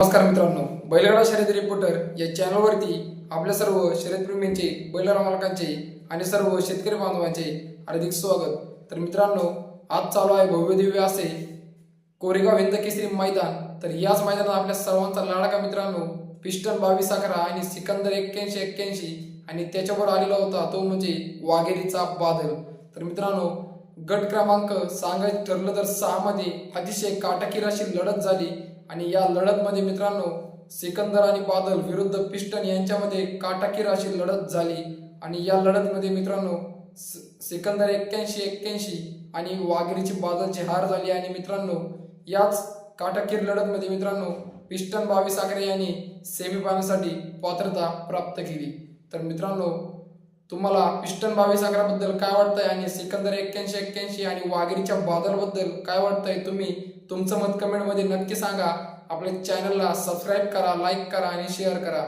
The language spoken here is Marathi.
नमस्कार मित्रांनो बैलगाडा शर्यत रिपोर्टर या चॅनलवरती आपल्या सर्व शर्यतप्रेमींचे बैलगाडा मालकांचे आणि सर्व शेतकरी बांधवांचे हार्दिक स्वागत. तर मित्रांनो आज चालू आहे भव्य दिव्य असे कोरेगाव हिंद केसरी मैदान. तर याच मैदानात आपल्या सर्वांचा लाडका मित्रांनो पिस्टन बावीस अकरा आणि सिकंदर एक्क्याऐंशी एक्क्याऐंशी आणि त्याच्यावर आलेला होता तो म्हणजे वाघेरीचा बादल. तर मित्रांनो गट क्रमांक सांगायचं ठरलं तर सहामध्ये अतिशय काटाकीर अशी लढत झाली. आणि या लढतमध्ये मित्रांनो सिकंदर आणि बादल विरुद्ध पिस्टन यांच्यामध्ये काटाकीर अशी लढत झाली. आणि या लढतमध्ये मित्रांनो स- सिकंदर एक्क्याऐंशी एक्क्याऐंशी आणि वाघेरीची बादलची हार झाली. आणि मित्रांनो याच काटाकीर लढतमध्ये मित्रांनो पिस्टन बावीस आकरे यांनी सेमीफायनलसाठी पात्रता प्राप्त केली. तर मित्रांनो तुम्हाला पिस्टन बावीस अकराबद्दल काय वाटतंय आणि सिकंदर एक्क्याऐंशी एक्क्याऐंशी आणि वाघेरीच्या बादलबद्दल काय वाटतंय तुम्ही तुमचं मत कमेंटमध्ये नक्की सांगा. आपल्या चॅनलला सबस्क्राईब करा लाईक करा आणि शेअर करा.